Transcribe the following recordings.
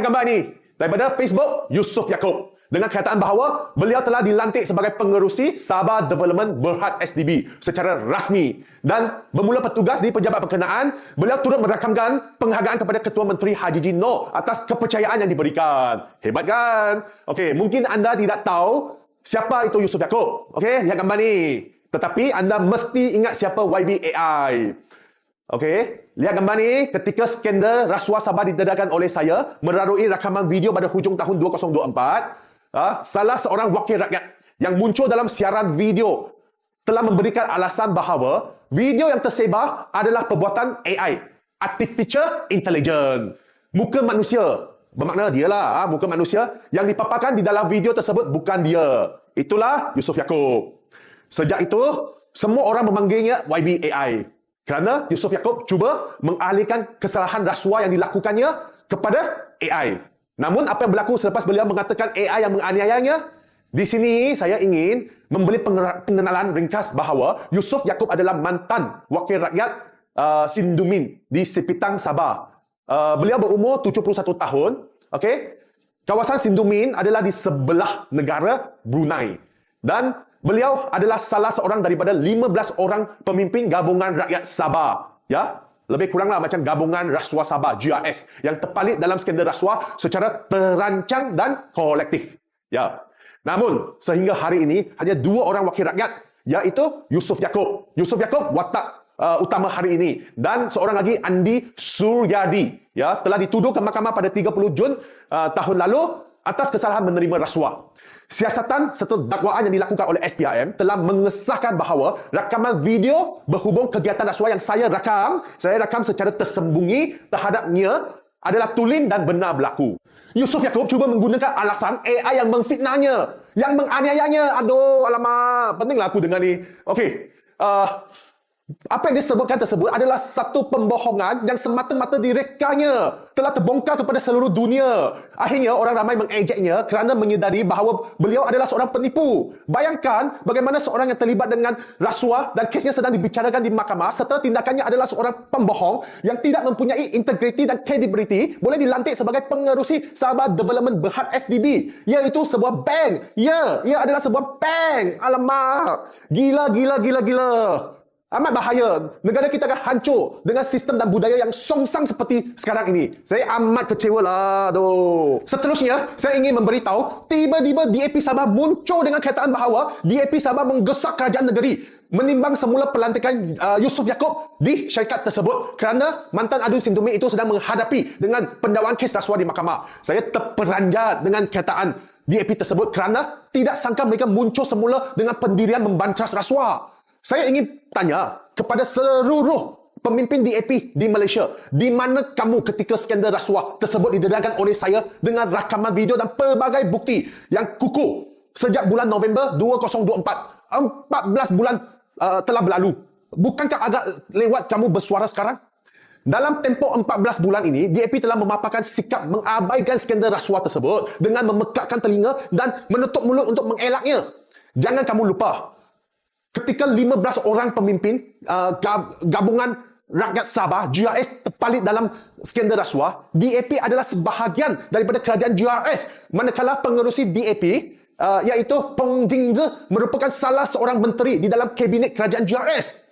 gambar ni? Daripada Facebook Yusof Yaakob. Dengan kenyataan bahawa beliau telah dilantik sebagai pengerusi Sabah Development Berhad SDB secara rasmi. Dan bermula bertugas di pejabat berkenaan beliau turut merakamkan penghargaan kepada Ketua Menteri Haji Jino atas kepercayaan yang diberikan. Hebat kan? Okey mungkin anda tidak tahu siapa itu Yusof Yaakob. Okey lihat gambar ni. Tetapi anda mesti ingat siapa YBAI Okey, lihat gambar ni ketika skandal rasuah Sabah didedahkan oleh saya merarui rakaman video pada hujung tahun 2024 ha, salah seorang wakil rakyat yang muncul dalam siaran video telah memberikan alasan bahawa video yang tersebar adalah perbuatan AI, Artificial Intelligence. Muka manusia, bermakna dialah ha, muka manusia yang dipaparkan di dalam video tersebut bukan dia. Itulah Yusof Yaakob. Sejak itu, semua orang memanggilnya YBAI. Kerana Yusof Yaakob cuba mengalihkan kesalahan rasuah yang dilakukannya kepada AI. Namun apa yang berlaku selepas beliau mengatakan AI yang menganiayanya? Di sini saya ingin memberi pengenalan ringkas bahawa Yusof Yaakob adalah mantan wakil rakyat uh, Sindumin di Sipitang, Sabah. Uh, beliau berumur 71 tahun. Okay? Kawasan Sindumin adalah di sebelah negara Brunei. Dan Beliau adalah salah seorang daripada 15 orang pemimpin gabungan rakyat Sabah. Ya, lebih kuranglah macam gabungan rasuah Sabah GRS yang terpalit dalam skandal rasuah secara terancang dan kolektif. Ya. Namun sehingga hari ini hanya dua orang wakil rakyat iaitu Yusof Yaakob. Yusof Yaakob watak uh, utama hari ini dan seorang lagi Andi Suryadi ya telah dituduh ke mahkamah pada 30 Jun uh, tahun lalu atas kesalahan menerima rasuah. Siasatan serta dakwaan yang dilakukan oleh SPRM telah mengesahkan bahawa rakaman video berhubung kegiatan rasuah yang saya rakam, saya rakam secara tersembunyi terhadapnya adalah tulen dan benar berlaku. Yusof Yaakob cuba menggunakan alasan AI yang memfitnahnya, yang menganiayanya. Aduh, alamak. Pentinglah aku dengar ni. Okey. Uh, apa yang disebutkan tersebut adalah satu pembohongan yang semata-mata direkanya telah terbongkar kepada seluruh dunia. Akhirnya orang ramai mengejeknya kerana menyedari bahawa beliau adalah seorang penipu. Bayangkan bagaimana seorang yang terlibat dengan rasuah dan kesnya sedang dibicarakan di mahkamah serta tindakannya adalah seorang pembohong yang tidak mempunyai integriti dan credibility boleh dilantik sebagai pengerusi Sabah Development Berhad SDB iaitu sebuah bank. Ya, ia adalah sebuah bank. Alamak. Gila, gila, gila, gila. Amat bahaya. Negara kita akan hancur dengan sistem dan budaya yang songsang seperti sekarang ini. Saya amat kecewa lah. Aduh. Seterusnya, saya ingin memberitahu, tiba-tiba DAP Sabah muncul dengan kataan bahawa DAP Sabah menggesak kerajaan negeri menimbang semula pelantikan uh, Yusof Yaakob di syarikat tersebut kerana mantan adu sindumi itu sedang menghadapi dengan pendakwaan kes rasuah di mahkamah. Saya terperanjat dengan kataan DAP tersebut kerana tidak sangka mereka muncul semula dengan pendirian membantras rasuah. Saya ingin tanya kepada seluruh pemimpin DAP di Malaysia, di mana kamu ketika skandal rasuah tersebut didedahkan oleh saya dengan rakaman video dan pelbagai bukti yang kukuh sejak bulan November 2024. 14 bulan uh, telah berlalu. Bukankah agak lewat kamu bersuara sekarang? Dalam tempoh 14 bulan ini, DAP telah memaparkan sikap mengabaikan skandal rasuah tersebut dengan memekakkan telinga dan menutup mulut untuk mengelaknya. Jangan kamu lupa, ketika 15 orang pemimpin uh, gabungan rakyat Sabah GRS terpalit dalam skandal rasuah DAP adalah sebahagian daripada kerajaan GRS manakala pengerusi DAP uh, iaitu Peng Jingze merupakan salah seorang menteri di dalam kabinet kerajaan GRS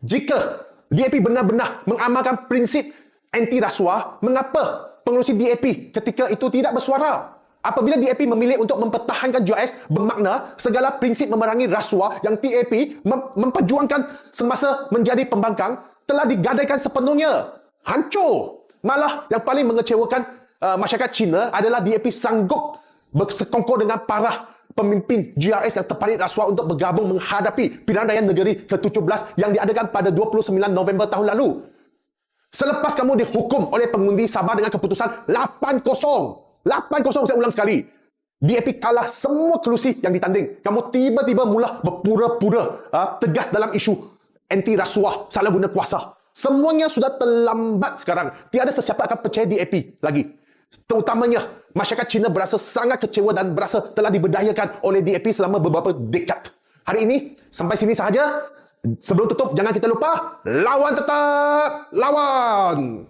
jika DAP benar-benar mengamalkan prinsip anti rasuah mengapa pengerusi DAP ketika itu tidak bersuara Apabila DAP memilih untuk mempertahankan JOS bermakna segala prinsip memerangi rasuah yang DAP mem- memperjuangkan semasa menjadi pembangkang telah digadaikan sepenuhnya. Hancur. Malah yang paling mengecewakan uh, masyarakat Cina adalah DAP sanggup bersekongkol dengan parah pemimpin GRS yang terparit rasuah untuk bergabung menghadapi pilihan raya negeri ke-17 yang diadakan pada 29 November tahun lalu. Selepas kamu dihukum oleh pengundi Sabah dengan keputusan 8-0 8-0 saya ulang sekali. DAP kalah semua kelusi yang ditanding. Kamu tiba-tiba mula berpura-pura uh, tegas dalam isu anti rasuah, salah guna kuasa. Semuanya sudah terlambat sekarang. Tiada sesiapa akan percaya DAP lagi. Terutamanya, masyarakat Cina berasa sangat kecewa dan berasa telah diberdayakan oleh DAP selama beberapa dekad. Hari ini, sampai sini sahaja. Sebelum tutup, jangan kita lupa, lawan tetap! Lawan!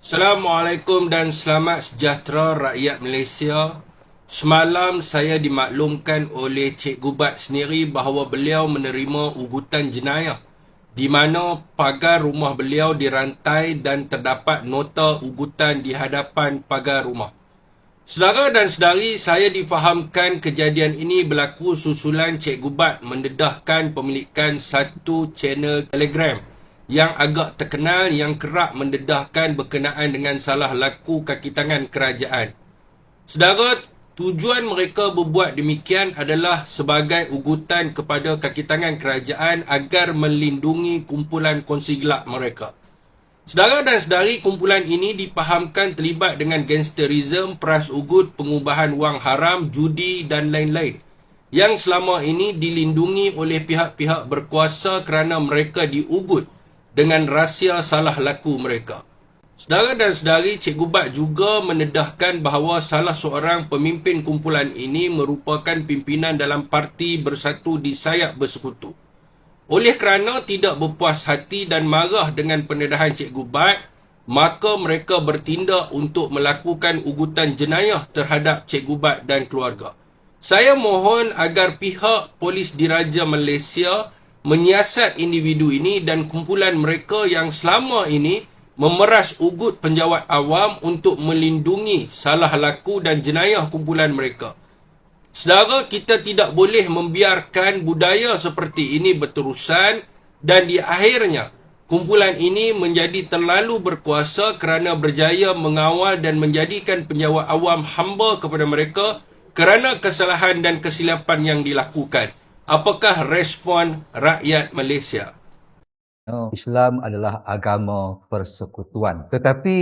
Assalamualaikum dan selamat sejahtera rakyat Malaysia. Semalam saya dimaklumkan oleh Cik Gubat sendiri bahawa beliau menerima ugutan jenayah di mana pagar rumah beliau dirantai dan terdapat nota ugutan di hadapan pagar rumah. Saudara dan sedari, saya difahamkan kejadian ini berlaku susulan Cik Gubat mendedahkan pemilikan satu channel telegram yang agak terkenal yang kerap mendedahkan berkenaan dengan salah laku kaki tangan kerajaan. Sedara, tujuan mereka berbuat demikian adalah sebagai ugutan kepada kaki tangan kerajaan agar melindungi kumpulan kongsi gelap mereka. Sedara dan sedari, kumpulan ini dipahamkan terlibat dengan gangsterism, peras ugut, pengubahan wang haram, judi dan lain-lain yang selama ini dilindungi oleh pihak-pihak berkuasa kerana mereka diugut dengan rahsia salah laku mereka. Sedara dan sedari, Cik Gubat juga menedahkan bahawa salah seorang pemimpin kumpulan ini merupakan pimpinan dalam parti bersatu di sayap bersekutu. Oleh kerana tidak berpuas hati dan marah dengan pendedahan Cik Gubat, maka mereka bertindak untuk melakukan ugutan jenayah terhadap Cik Gubat dan keluarga. Saya mohon agar pihak polis diraja Malaysia menyiasat individu ini dan kumpulan mereka yang selama ini memeras ugut penjawat awam untuk melindungi salah laku dan jenayah kumpulan mereka. Sedara kita tidak boleh membiarkan budaya seperti ini berterusan dan di akhirnya kumpulan ini menjadi terlalu berkuasa kerana berjaya mengawal dan menjadikan penjawat awam hamba kepada mereka kerana kesalahan dan kesilapan yang dilakukan. Apakah respon rakyat Malaysia? Islam adalah agama persekutuan. Tetapi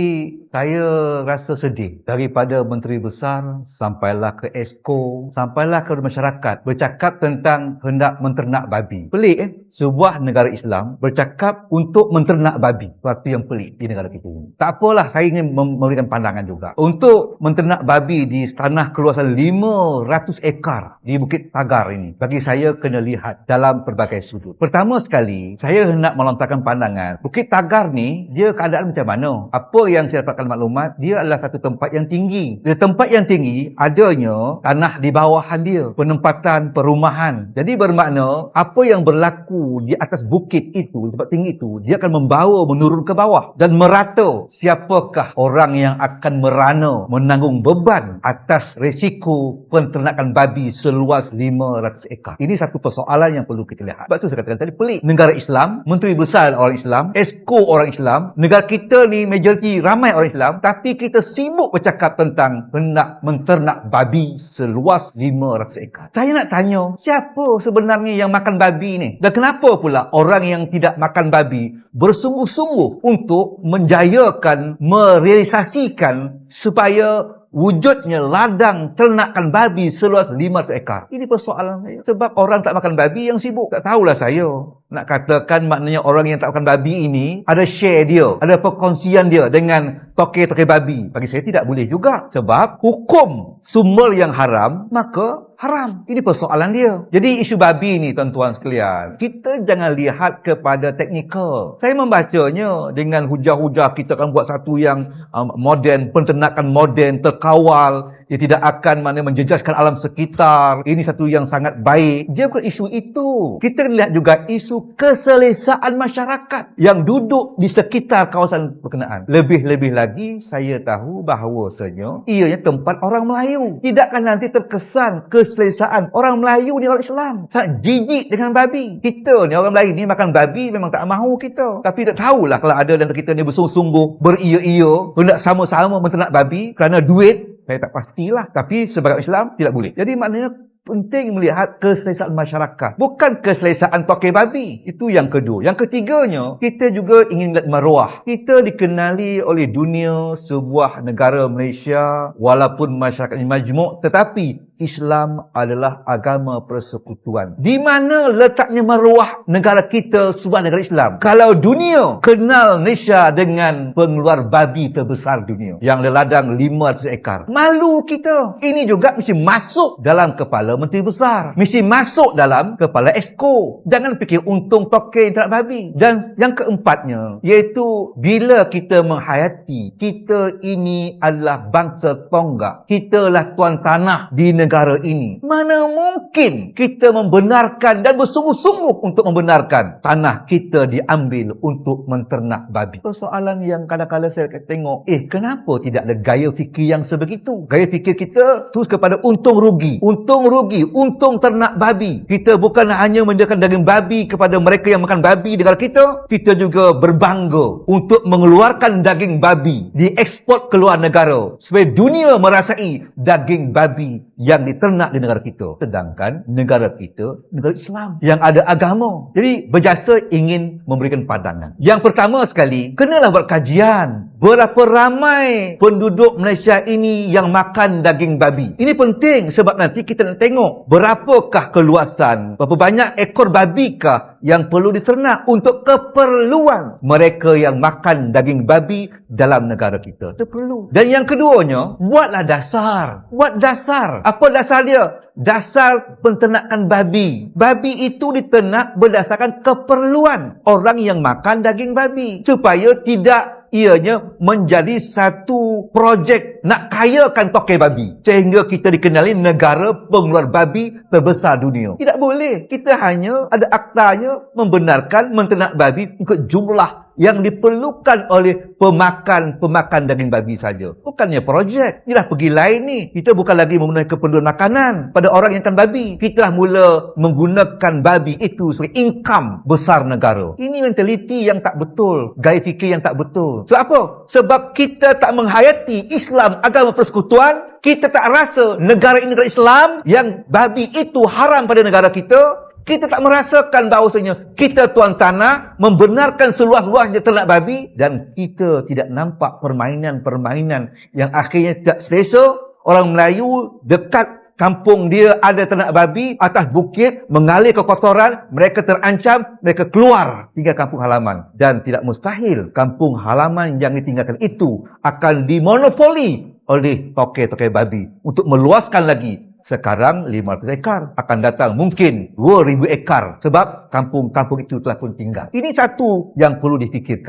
saya rasa sedih daripada Menteri Besar sampailah ke ESCO, sampailah ke masyarakat bercakap tentang hendak menternak babi. Pelik eh? Sebuah negara Islam bercakap untuk menternak babi. Suatu yang pelik di negara kita ini. Tak apalah saya ingin memberikan pandangan juga. Untuk menternak babi di tanah keluasan 500 ekar di Bukit Tagar ini. Bagi saya kena lihat dalam pelbagai sudut. Pertama sekali, saya hendak melontarkan melontarkan pandangan. Bukit Tagar ni, dia keadaan macam mana? Apa yang saya dapatkan maklumat, dia adalah satu tempat yang tinggi. Di tempat yang tinggi, adanya tanah di bawahan dia. Penempatan perumahan. Jadi bermakna, apa yang berlaku di atas bukit itu, tempat tinggi itu, dia akan membawa menurun ke bawah. Dan merata siapakah orang yang akan merana menanggung beban atas resiko penternakan babi seluas 500 ekar. Ini satu persoalan yang perlu kita lihat. Sebab itu saya katakan tadi, pelik. Negara Islam, Menteri besar orang Islam, esko orang Islam, negara kita ni majoriti ramai orang Islam, tapi kita sibuk bercakap tentang hendak menternak babi seluas 500 ekar. Saya nak tanya, siapa sebenarnya yang makan babi ni? Dan kenapa pula orang yang tidak makan babi bersungguh-sungguh untuk menjayakan, merealisasikan supaya wujudnya ladang ternakan babi seluas 500 ekar. Ini persoalan saya. Sebab orang tak makan babi yang sibuk. Tak tahulah saya. Nak katakan maknanya orang yang tak makan babi ini ada share dia. Ada perkongsian dia dengan toke-toke babi. Bagi saya tidak boleh juga. Sebab hukum sumber yang haram, maka haram. Ini persoalan dia. Jadi isu babi ni tuan-tuan sekalian, kita jangan lihat kepada teknikal. Saya membacanya dengan hujah-hujah kita akan buat satu yang um, moden, penternakan moden, terkawal, dia tidak akan mana menjejaskan alam sekitar. Ini satu yang sangat baik. Dia bukan isu itu. Kita lihat juga isu keselesaan masyarakat yang duduk di sekitar kawasan berkenaan. Lebih-lebih lagi, saya tahu bahawasanya ianya tempat orang Melayu. Tidakkah nanti terkesan keselesaan orang Melayu ni orang Islam. Sangat jijik dengan babi. Kita ni orang Melayu ni makan babi memang tak mahu kita. Tapi tak tahulah kalau ada dan kita ni bersungguh-sungguh, beria-ia, hendak sama-sama menternak babi kerana duit saya tak pastilah. Tapi sebagai Islam, tidak boleh. Jadi maknanya penting melihat keselesaan masyarakat. Bukan keselesaan toke babi. Itu yang kedua. Yang ketiganya, kita juga ingin lihat maruah. Kita dikenali oleh dunia sebuah negara Malaysia walaupun masyarakat ini majmuk tetapi Islam adalah agama persekutuan. Di mana letaknya maruah negara kita sebuah negara Islam? Kalau dunia kenal Malaysia dengan pengeluar babi terbesar dunia yang leladang 500 ekar. Malu kita. Ini juga mesti masuk dalam kepala menteri besar. Mesti masuk dalam kepala esko. Jangan fikir untung toke tak babi. Dan yang keempatnya iaitu bila kita menghayati kita ini adalah bangsa tonggak. Kita lah tuan tanah di negara ini. Mana mungkin kita membenarkan dan bersungguh-sungguh untuk membenarkan tanah kita diambil untuk menternak babi. Persoalan yang kadang-kadang saya tengok, eh kenapa tidak ada gaya fikir yang sebegitu? Gaya fikir kita terus kepada untung rugi. Untung rugi, untung ternak babi. Kita bukan hanya menyediakan daging babi kepada mereka yang makan babi negara kita, kita juga berbangga untuk mengeluarkan daging babi diekspor ke luar negara supaya dunia merasai daging babi yang diternak di negara kita. Sedangkan negara kita negara Islam yang ada agama. Jadi berjasa ingin memberikan pandangan. Yang pertama sekali, kenalah buat kajian. Berapa ramai penduduk Malaysia ini yang makan daging babi. Ini penting sebab nanti kita nak tengok berapakah keluasan, berapa banyak ekor babi kah yang perlu diternak untuk keperluan mereka yang makan daging babi dalam negara kita. Itu perlu. Dan yang keduanya, buatlah dasar. Buat dasar. Apa dasar dia? Dasar penternakan babi. Babi itu diternak berdasarkan keperluan orang yang makan daging babi. Supaya tidak ianya menjadi satu projek nak kayakan tokai babi. Sehingga kita dikenali negara pengeluar babi terbesar dunia. Tidak boleh. Kita hanya ada aktanya membenarkan menternak babi ikut jumlah yang diperlukan oleh pemakan-pemakan daging babi saja. Bukannya projek. Inilah pergi lain ni. Kita bukan lagi memenuhi keperluan makanan pada orang yang akan babi. Kita dah mula menggunakan babi itu sebagai income besar negara. Ini mentaliti yang tak betul. Gaya fikir yang tak betul. Sebab apa? Sebab kita tak menghayati Islam agama persekutuan. Kita tak rasa negara ini negara Islam yang babi itu haram pada negara kita. Kita tak merasakan bahawasanya kita tuan tanah membenarkan seluas-luasnya ternak babi dan kita tidak nampak permainan-permainan yang akhirnya tidak selesa. Orang Melayu dekat kampung dia ada ternak babi atas bukit mengalir ke kotoran mereka terancam mereka keluar tinggal kampung halaman dan tidak mustahil kampung halaman yang ditinggalkan itu akan dimonopoli oleh toke-toke babi untuk meluaskan lagi sekarang 500 ekar. Akan datang mungkin 2000 ekar. Sebab kampung-kampung itu telah pun tinggal. Ini satu yang perlu difikirkan.